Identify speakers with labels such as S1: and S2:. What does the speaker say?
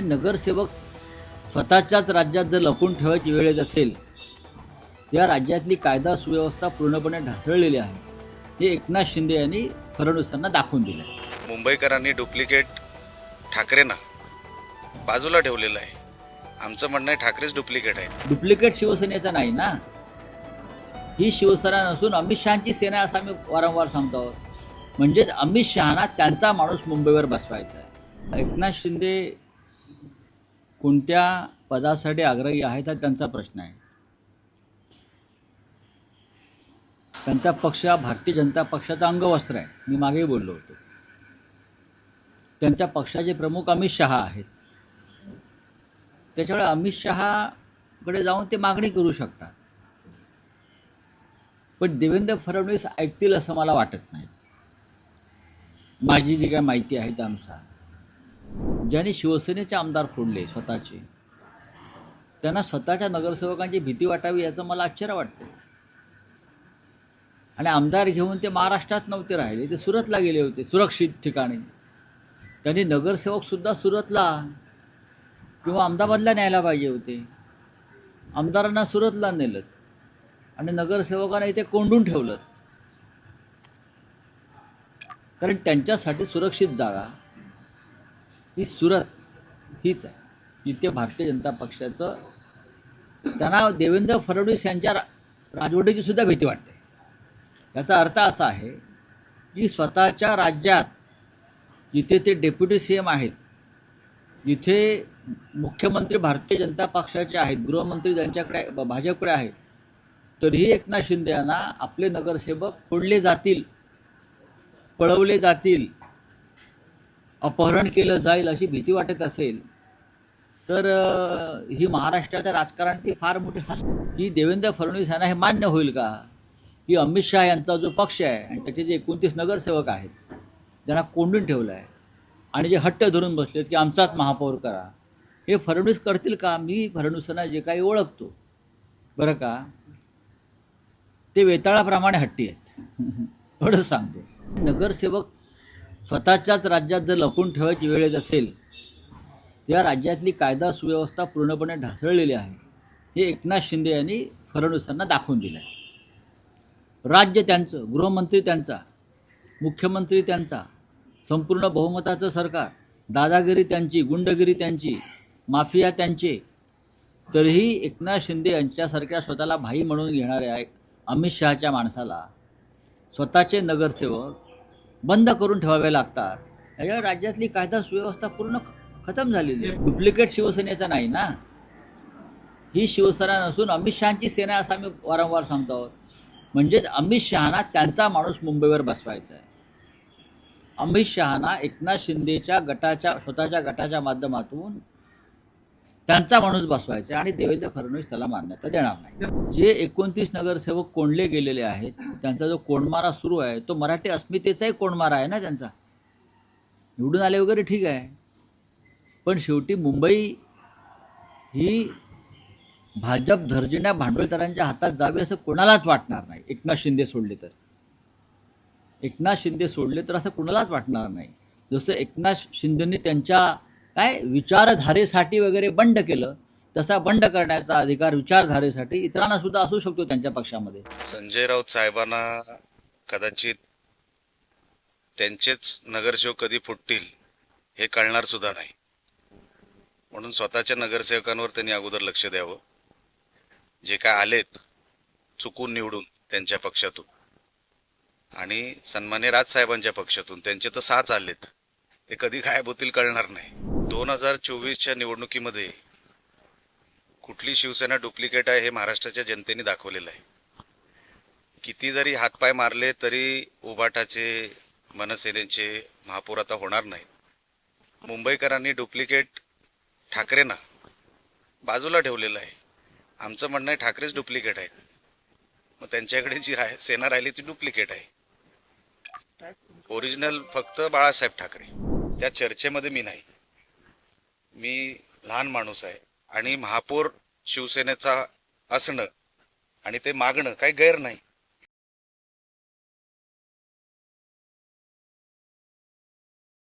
S1: नगरसेवक स्वतःच्याच राज्यात जर लपून ठेवायची वेळ येत असेल या राज्यातली कायदा सुव्यवस्था पूर्णपणे ढासळलेली आहे. हे एकनाथ शिंदे यांनी फडणवीसांना दाखवून दिलं आहे
S2: मुंबईकरांनी डुप्लिकेट ठाकरेंना बाजूला ठेवलेलं आहे. आमचं म्हणणं आहे ठाकरेच डुप्लिकेट आहेत.
S1: डुप्लिकेट शिवसेनेचा नाही ना? ही शिवसेना नसून अमित शहाची सेना आहे असं आम्ही वारंवार सांगतो आहोत. म्हणजेच अमित शहाना त्यांचा माणूस मुंबईवर बसवायचा आहे. एकनाथ शिंदे कोणत्या पदासाठी आग्रही आहेत हा त्यांचा प्रश्न आहे. त्यांचा पक्ष हा भारतीय जनता पक्षाचा अंगवस्त्र आहे. मी मागेही बोललो होतो. त्यांच्या पक्षाचे प्रमुख अमित शहा आहेत. त्याच्यामुळे अमित शहाकडे जाऊन ते मागणी करू शकतात. पण देवेंद्र फडणवीस ऐकतील असं मला वाटत नाही. माझी जी काय माहिती आहे त्यानुसार. ज्यांनी शिवसेनेचे आमदार फोडले स्वतःचे त्यांना स्वतःच्या नगरसेवकांची भीती वाटावी याचं मला आश्चर्य वाटतं आणि आमदार घेऊन ते महाराष्ट्रात नव्हते राहिले ते सुरतला गेले होते सुरक्षित ठिकाणी. त्यांनी नगरसेवकसुद्धा सुरतला किंवा अहमदाबादला न्यायला पाहिजे होते. आमदारांना सुरतला नेलं आणि नगरसेवकांना इथे कोंडून ठेवलं. कारण त्यांच्यासाठी सुरक्षित जागा ही सुरत हीच आहे. जिथे भारतीय जनता पक्षाचं त्यांना देवेंद्र फडणवीस यांच्या रा- राजवटीची सुद्धा भीती वाटते. याचा अर्थ असा आहे की स्वतःच्या राज्यात जिथे ते डेप्युटी सी एम आहेत जिथे मुख्यमंत्री भारतीय जनता पक्षाचे आहेत गृहमंत्री ज्यांच्याकडे भाजपकडे आहेत तरीही एकनाथ शिंदे यांना आपले नगरसेवक फोडले जातील पळवले जातील अपहरण केलं जाईल अशी भीती वाटत असेल तर ही महाराष्ट्राच्या राजकारणाची फार मोठी हस की देवेंद्र फडणवीस यांना हे मान्य होईल का? की अमित शहा यांचा जो पक्ष आहे आणि त्याचे जे एकोणतीस नगरसेवक आहेत त्यांना कोंडून ठेवलं आहे आणि जे हट्ट धरून बसलेत की आमचाच महापौर करा हे फडणवीस करतील का? मी फडणवीसांना जे काही ओळखतो. बरं का? ते वेताळाप्रमाणे हट्टी आहेत. थोडं सांगतो. नगरसेवक स्वतःच्याच राज्यात जर लपून ठेवायची वेळ येत असेल त्या राज्यातली कायदा सुव्यवस्था पूर्णपणे ढासळलेली आहे हे एकनाथ शिंदे यांनी फडणवीसांना दाखवून दिलं आहे राज्य त्यांचं गृहमंत्री त्यांचा मुख्यमंत्री त्यांचा संपूर्ण बहुमताचं सरकार दादागिरी त्यांची गुंडगिरी त्यांची माफिया त्यांचे तरीही एकनाथ शिंदे यांच्यासारख्या स्वतःला भाई म्हणून घेणाऱ्या एक अमित शहाच्या माणसाला स्वतःचे नगरसेवक बंद करून ठेवावे लागतात. याच्यावर राज्यातली कायदा सुव्यवस्था पूर्ण खतम झालेली आहे. डुप्लिकेट शिवसेनेचा नाही ना? ही शिवसेना नसून अमित शहाची सेना असं आम्ही वारंवार सांगतो आहोत. म्हणजेच अमित शहाना त्यांचा माणूस मुंबईवर बसवायचा आहे. अमित शहाना एकनाथ शिंदेच्या गटाच्या स्वतःच्या गटाच्या माध्यमातून त्यांचा माणूस बसवायचा आणि देवेंद्र फडणवीस त्याला मान्यता देणार नाही. जे एकोणतीस नगरसेवक कोंडले गेलेले आहेत त्यांचा जो कोंडमारा सुरू आहे तो मराठी अस्मितेचाही कोंडमारा आहे ना त्यांचा? निवडून आले वगैरे ठीक आहे. पण शेवटी मुंबई ही भाजप धर्जिण्या भांडवलदारांच्या हातात जावी असं कोणालाच वाटणार नाही. एकनाथ शिंदे सोडले तर. एकनाथ शिंदे सोडले तर असं कुणालाच वाटणार नाही. जसं एकनाथ शिंदेनी त्यांच्या काय विचारधारेसाठी वगैरे बंड केलं तसा बंड करण्याचा अधिकार विचारधारेसाठी इतरांना सुद्धा असू शकतो त्यांच्या पक्षामध्ये.
S2: संजय राऊत साहेबांना कदाचित त्यांचेच नगरसेवक कधी फुटतील हे कळणार सुद्धा नाही. म्हणून स्वतःच्या नगरसेवकांवर त्यांनी अगोदर लक्ष द्यावं. जे काय आलेत चुकून निवडून त्यांच्या पक्षातून आणि सन्मान्य राजसाहेबांच्या पक्षातून त्यांचे तर साच आलेत. ते कधी गायब होतील कळणार नाही. दोन हजार चोवीसच्या निवडणुकीमध्ये कुठली शिवसेना डुप्लिकेट आहे हे महाराष्ट्राच्या जनतेने दाखवलेलं आहे. किती जरी हातपाय मारले तरी उबाटाचे मनसेनेचे महापौर आता होणार नाहीत. मुंबईकरांनी डुप्लिकेट ठाकरेंना बाजूला ठेवलेलं आहे. आमचं म्हणणं आहे ठाकरेच डुप्लिकेट आहेत. मग त्यांच्याकडे जी राह सेना राहिली ती डुप्लिकेट आहे. ओरिजिनल फक्त बाळासाहेब ठाकरे. त्या चर्चेमध्ये मी नाही. मी लहान माणूस आहे आणि महापौर शिवसेनेचा असणं आणि ते मागणं काही गैर नाही.